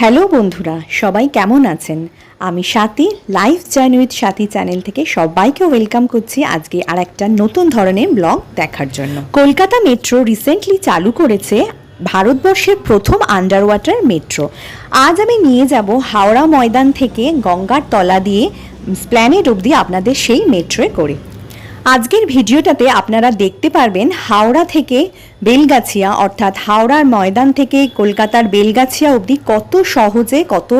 Hello বন্ধুরা, সবাই কেমন আছেন? আমি Swati life journey with Swati channel থেকে সবাইকে ওয়েলকাম করছি আজকে আর একটা নতুন ধরনের ব্লগ দেখার জন্য। কলকাতা মেট্রো রিসেন্টলি চালু করেছে ভারতবর্ষের প্রথম আন্ডার ওয়াটার মেট্রো। আজ আমি নিয়ে যাব হাওড়া ময়দান থেকে গঙ্গার তলা দিয়ে স্প্ল্যানেড অবধি আপনাদের সেই মেট্রোয় করে। আজকের ভিডিওটাতে আপনারা দেখতে পারবেন হাওড়া থেকে বেলগাছিয়া, অর্থাৎ হাওড়ার ময়দান থেকে কলকাতার বেলগাছিয়া অবধি কত সহজে, কত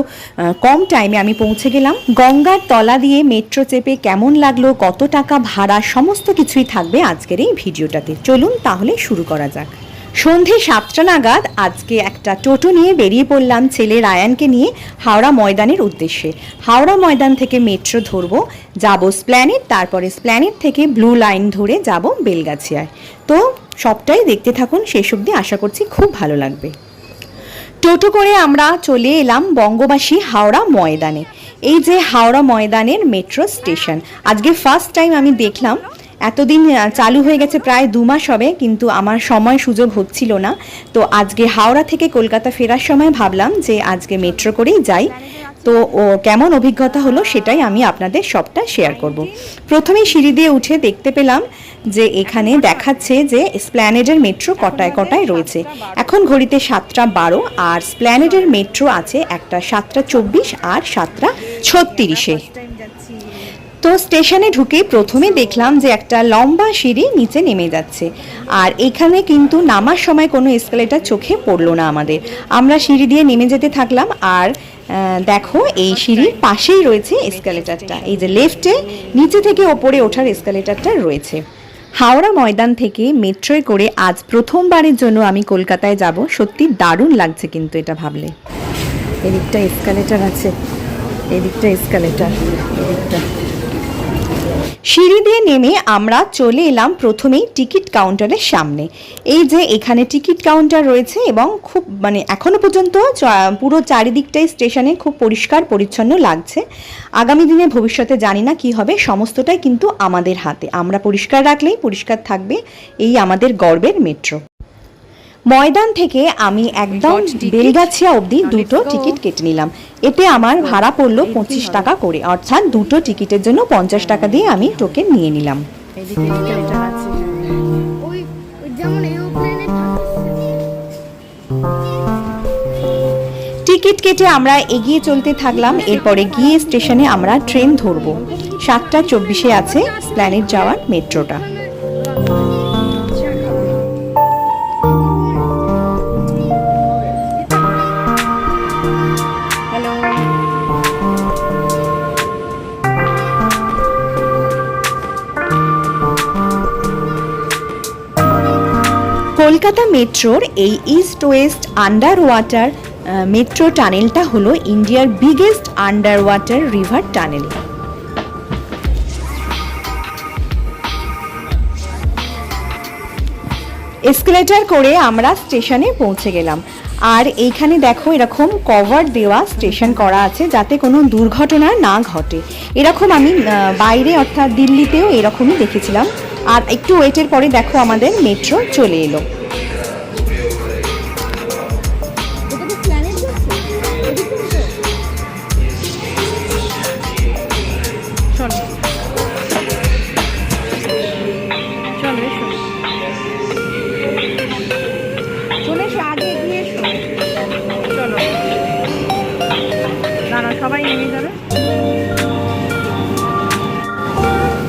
কম টাইমে আমি পৌঁছে গেলাম। গঙ্গার তলা দিয়ে মেট্রো চেপে কেমন লাগল, কত টাকা ভাড়া, সমস্ত কিছুই থাকবে আজকের এই ভিডিওটাতে। চলুন তাহলে শুরু করা যাক। সন্ধে সাতটা নাগাদ আজকে একটা টোটো নিয়ে বেরিয়ে পড়লাম ছেলে রায়ানকে নিয়ে হাওড়া ময়দানের উদ্দেশ্যে। হাওড়া ময়দান থেকে মেট্রো ধরবো, যাব স্প্ল্যানেট, তারপরে স্প্ল্যানেট থেকে ব্লু লাইন ধরে যাব বেলগাছিয়ায়। তো সবটাই দেখতে থাকুন, শেষ অবধি আশা করছি খুব ভালো লাগবে। টোটো করে আমরা চলে এলাম বঙ্গবাসী হাওড়া ময়দানে। এই যে হাওড়া ময়দানের মেট্রো স্টেশন, আজকে ফার্স্ট টাইম আমি দেখলাম এতদিন চালু হয়ে গেছে প্রায় দু মাস হবে, কিন্তু আমার সময় সুযোগ হচ্ছিল না। তো আজকে হাওড়া থেকে কলকাতা ফেরার সময় ভাবলাম যে আজকে মেট্রো করেই যাই। তো কেমন অভিজ্ঞতা হলো সেটাই আমি আপনাদের সবটা শেয়ার করব। প্রথমেই সিঁড়ি দিয়ে উঠে দেখতে পেলাম যে এখানে দেখাচ্ছে যে স্প্ল্যানেডের মেট্রো কটায় কটায় রয়েছে। এখন ঘড়িতে সাতটা বারো, আর স্প্ল্যানেডের মেট্রো আছে একটা সাতটা চব্বিশ আর সাতটা ছত্রিশে। তো স্টেশনে ঢুকে প্রথমে দেখলাম যে একটা লম্বা সিঁড়ি নিচে নেমে যাচ্ছে। আর এখানে কিন্তু নামার সময় কোনো এসকালেটার চোখে পড়ল না আমাদের। আমরা সিঁড়ি দিয়ে নেমে যেতে থাকলাম আর দেখো এই সিঁড়ির পাশেই রয়েছে এসকালেটারটা এই যে লেফটে নিচে থেকে ওপরে ওঠার এসকালেটারটা রয়েছে। হাওড়া ময়দান থেকে মেট্রোয় করে আজ প্রথমবারের জন্য আমি কলকাতায় যাব। সত্যি দারুণ লাগছে কিন্তু এটা ভাবলে। এদিকটা এসকালেটার আছে। এদিকটা এসকালেটার এদিকটা। সিঁড়ি দিয়ে নেমে আমরা চলে এলাম প্রথমেই টিকিট কাউন্টারের সামনে। এই যে এখানে টিকিট কাউন্টার রয়েছে এবং খুব মানে এখনও পর্যন্ত পুরো চারিদিকটাই স্টেশনে খুব পরিষ্কার, পরিচ্ছন্ন লাগছে। আগামী দিনে ভবিষ্যতে জানি না কি হবে, সমস্তটাই কিন্তু আমাদের হাতে। আমরা পরিষ্কার রাখলেই পরিষ্কার থাকবে, এই আমাদের গর্বের মেট্রো ময়দান থেকে আমি একদম বেলগাছিয়া অবধি দুটো টিকিট কেটে নিলাম। এতে আমার ভাড়া পড়ল পঁচিশ টাকা করে। অর্থাৎ দুটো টিকিটের জন্য পঞ্চাশ টাকা দিয়ে আমি টোকেন নিয়ে নিলাম। টিকিট কেটে আমরা এগিয়ে চলতে থাকলাম। এরপরে গিয়ে স্টেশনে আমরা ট্রেন ধরবো। সাতটা চব্বিশে আছে প্ল্যানেট যাওয়ার মেট্রোটা। কলকাতা মেট্রোর এই east west under water metro টানেলটা হলো ইন্ডিয়ার biggest underwater river tunnel escalator করে আমরা স্টেশনে পৌঁছে গেলাম। আর এইখানে দেখো এরকম কভার দেওয়া স্টেশন করা আছে যাতে কোনো দুর্ঘটনা না ঘটে। এরকম আমি বাইরে অর্থাৎ দিল্লিতেও এরকমই দেখেছিলাম। আর একটু ওয়েটের পরে দেখো আমাদের মেট্রো চলে এলো। এটা তো প্ল্যানেট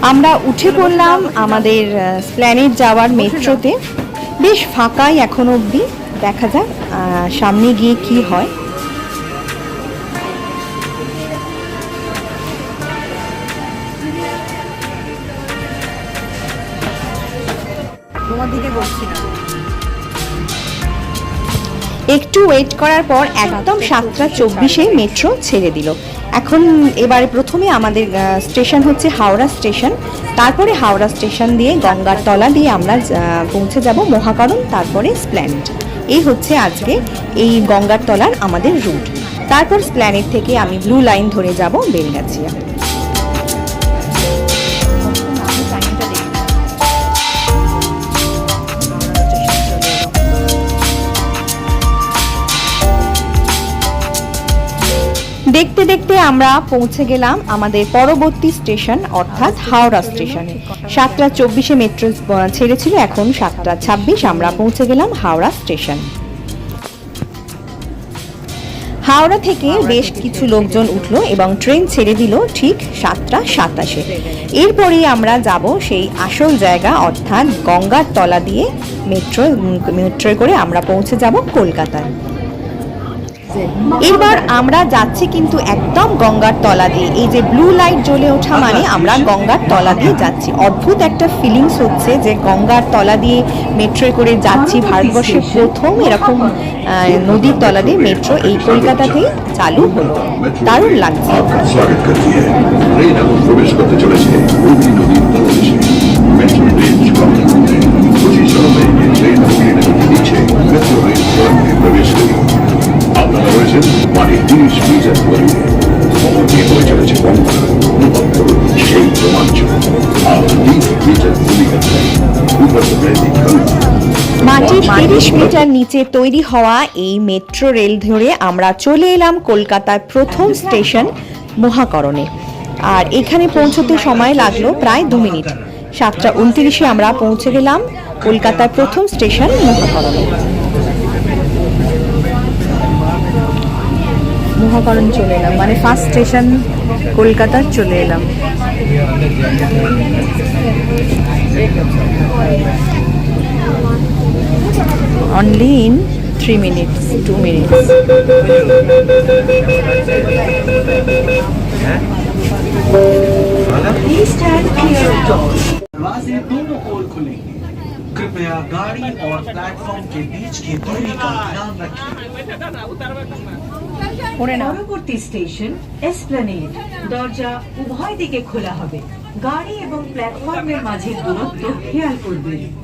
আমরা উঠে পড়লাম আমাদের প্ল্যানেট যাওয়ার মেট্রোতে। বেশ ফাঁকাই এখন অবধি, দেখা যাক সামনে গিয়ে কি হয়। একটু ওয়েট করার পর একদম সাতটা চব্বিশে মেট্রো ছেড়ে দিল। এখন এবারে প্রথমে আমাদের স্টেশন হচ্ছে হাওড়া স্টেশন তারপরে হাওড়া স্টেশন দিয়ে গঙ্গার তলা দিয়ে আমরা পৌঁছে যাব মহাকরণ, তারপরে স্প্ল্যানেট এই হচ্ছে আজকে এই গঙ্গার তলার আমাদের রুট তারপর স্প্ল্যানেট থেকে আমি ব্লু লাইন ধরে যাব বেলগাছিয়া। দেখতে দেখতে আমরা পৌঁছে গেলাম আমাদের পরবর্তী স্টেশন, অর্থাৎ হাওড়া স্টেশনে। সাতটা চব্বিশে মেট্রো ছেড়েছিল, এখন সাতটা ছাব্বিশ আমরা পৌঁছে গেলাম হাওড়া স্টেশন। হাওড়া থেকে বেশ কিছু লোকজন উঠল এবং ট্রেন ছেড়ে দিল ঠিক সাতটা সাতাশে। এরপরেই আমরা যাব সেই আসল জায়গা, অর্থাৎ গঙ্গার তলা দিয়ে মেট্রো, মেট্রোয় করে আমরা পৌঁছে যাব কলকাতায়। এবার আমরা যাচ্ছি কিন্তু একদম গঙ্গার তলা দিয়ে। এই যে ব্লু লাইট জ্বলে ওঠা মানে আমরা গঙ্গার তলা দিয়ে যাচ্ছি। অদ্ভুত একটা ফিলিংস হচ্ছে যে গঙ্গার তলা দিয়ে মেট্রো করে যাচ্ছি ভারতবর্ষের প্রথম এরকম নদীর তলা দিয়ে মেট্রো এই কলকাতাতেই চালু হলো। দারুণ লাগছে। প্রবেশ করতে চলেছে। মেট্রো মিটার নিচে তৈরি হওয়া এই মেট্রো রেল ধরে আমরা চলে এলাম কলকাতার প্রথম স্টেশন মহাকরণে। আর এখানে পৌঁছতে সময় লাগল প্রায় দু মিনিট। সাতটা উনত্রিশে আমরা পৌঁছে গেলাম কলকাতার প্রথম স্টেশন মহাকরণে। মহাকরণ চলে এলাম মানে ফার্স্ট স্টেশন কলকাতার চলে এলাম। only in 3 minutes 2 minutes दरवाजे दोनों ओर खुलेंगे कृपया गाड़ी और प्लेटफॉर्म के बीच की दूरी का ध्यान रखें পড়ে নাও পরবর্তী স্টেশন এসপ্লানেড দরজা উভয় দিকে খোলা হবে গাড়ি এবং প্ল্যাটফর্মের মাঝে দূরত্ব খেয়াল করবেন अगला स्टेशन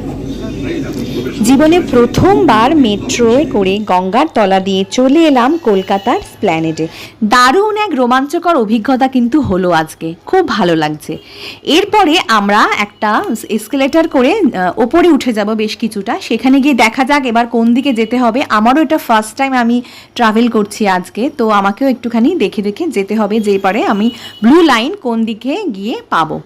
জীবনে প্রথমবার মেট্রোয় করে গঙ্গার তলা দিয়ে চলে এলাম কলকাতার স্প্ল্যানেডে। দারুণ এক রোমাঞ্চকর অভিজ্ঞতা কিন্তু হলো আজকে। খুব ভালো লাগছে। এরপরে আমরা একটা এসকেলেটার করে ওপরে উঠে যাব বেশ কিছুটা। সেখানে গিয়ে দেখা যাক এবার কোন দিকে যেতে হবে। আমারও এটা ফার্স্ট টাইম আমি ট্রাভেল করছি আজকে, তো আমাকেও একটুখানি দেখে দেখে যেতে হবে যে পারে আমি ব্লু লাইন কোন দিকে গিয়ে পাবো।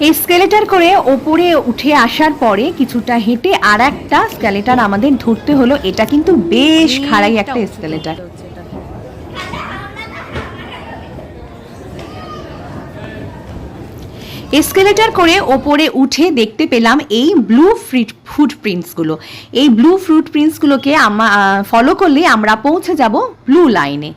স্কেলেটার করে ওপরে উঠে আসার পরে কিছুটা হেঁটে আর একটা স্কেলেটার আমাদের ধরতে হলো। এটা কিন্তু বেশ খাড়াই একটা স্কেলেটার এসকেলেটার করে ওপরে উঠে দেখতে পেলাম এই ব্লু ফ্রিট ফুটপ্রিন্টসগুলো এই ব্লু ফ্রুট প্রিন্টসগুলোকে আমা ফলো করলে আমরা পৌঁছে যাব ব্লু লাইনে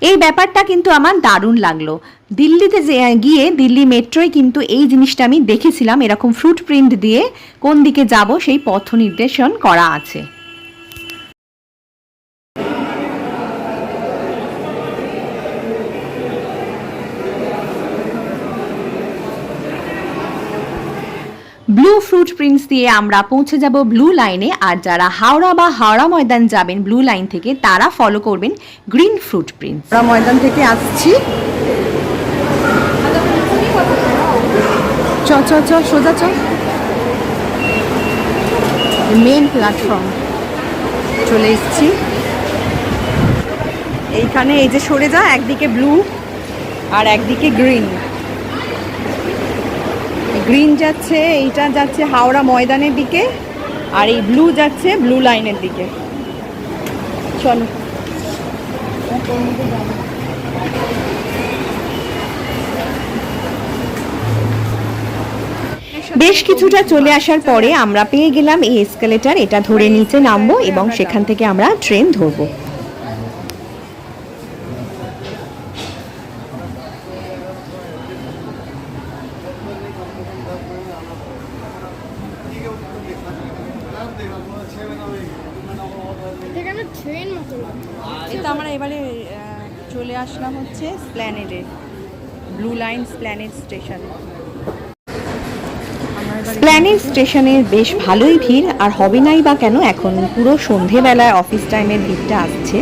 এই ব্যাপারটা কিন্তু আমার দারুণ লাগল। দিল্লিতে যে গিয়ে দিল্লি মেট্রোয় কিন্তু এই জিনিসটা আমি দেখেছিলাম, এরকম ফ্রুট প্রিন্ট দিয়ে কোন দিকে যাব সেই পথ নির্দেশন করা আছে। ব্লু ফ্রুট প্রিন্টস দিয়ে আমরা পৌঁছে যাব ব্লু লাইনে আর যারা হাওড়া বা হাওড়া ময়দান যাবেন ব্লু লাইন থেকে, তারা ফলো করবেন green fruit prints Howrah Maidan থেকে আসছি। চ চ চ, সোজা চ। মেন প্ল্যাটফর্ম চলে এসেছি। এইখানে এই যে সরে যা, একদিকে ব্লু আর একদিকে গ্রিন গ্রিন যাচ্ছে, এইটা যাচ্ছে হাওড়া ময়দানের দিকে আর এই ব্লু যাচ্ছে ব্লু লাইনের দিকে। চলো। বেশ কিছুটা চলে আসার পরে আমরা পেয়ে গেলাম এই এসকেলেটার এটা ধরে নিচে নামবো এবং সেখান থেকে আমরা ট্রেন ধরবো। আমরা এবারে চলে আসলাম হচ্ছে স্প্ল্যানেডে ব্লু লাইন স্প্ল্যানেড স্টেশন প্ল্যানেট স্টেশনের বেশ ভালোই ভিড়, আর হবে নাই বা কেন, এখন পুরো সন্ধেবেলায় অফিস টাইমের ভিড়টা আসছে।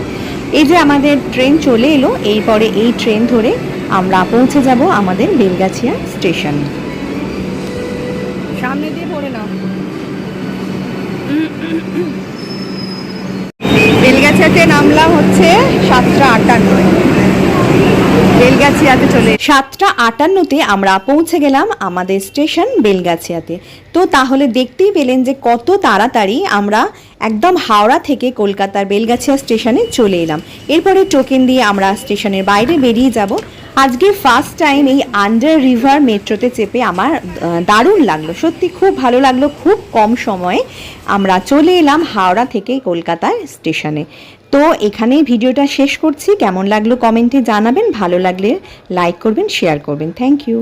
এই যে আমাদের ট্রেন চলে এলো এই পরে এই ট্রেন ধরে আমরা পৌঁছে যাব আমাদের বেলগাছিয়া স্টেশন। বেলগাছিয়াতে নামলাম হচ্ছে সাতটা আটান্নয়। বেলগাছিয়াতে চলে সাতটা আটান্নতে আমরা পৌঁছে গেলাম আমাদের স্টেশন বেলগাছিয়াতে। তো তাহলে দেখতেই পেলেন যে কত তাড়াতাড়ি আমরা একদম হাওড়া থেকে কলকাতার বেলগাছিয়া স্টেশনে চলে এলাম। এরপরে টোকেন দিয়ে আমরা স্টেশনের বাইরে বেরিয়ে যাব। আজকে ফার্স্ট টাইম এই আন্ডার রিভার মেট্রোতে চেপে আমার দারুণ লাগল। সত্যি খুব ভালো লাগল। খুব কম সময়ে আমরা চলে এলাম হাওড়া থেকে কলকাতার স্টেশনে। তো এখানেই ভিডিওটা শেষ করছি। কেমন লাগল কমেন্টে জানাবেন, ভালো লাগলে লাইক করবেন শেয়ার করবেন। Thank you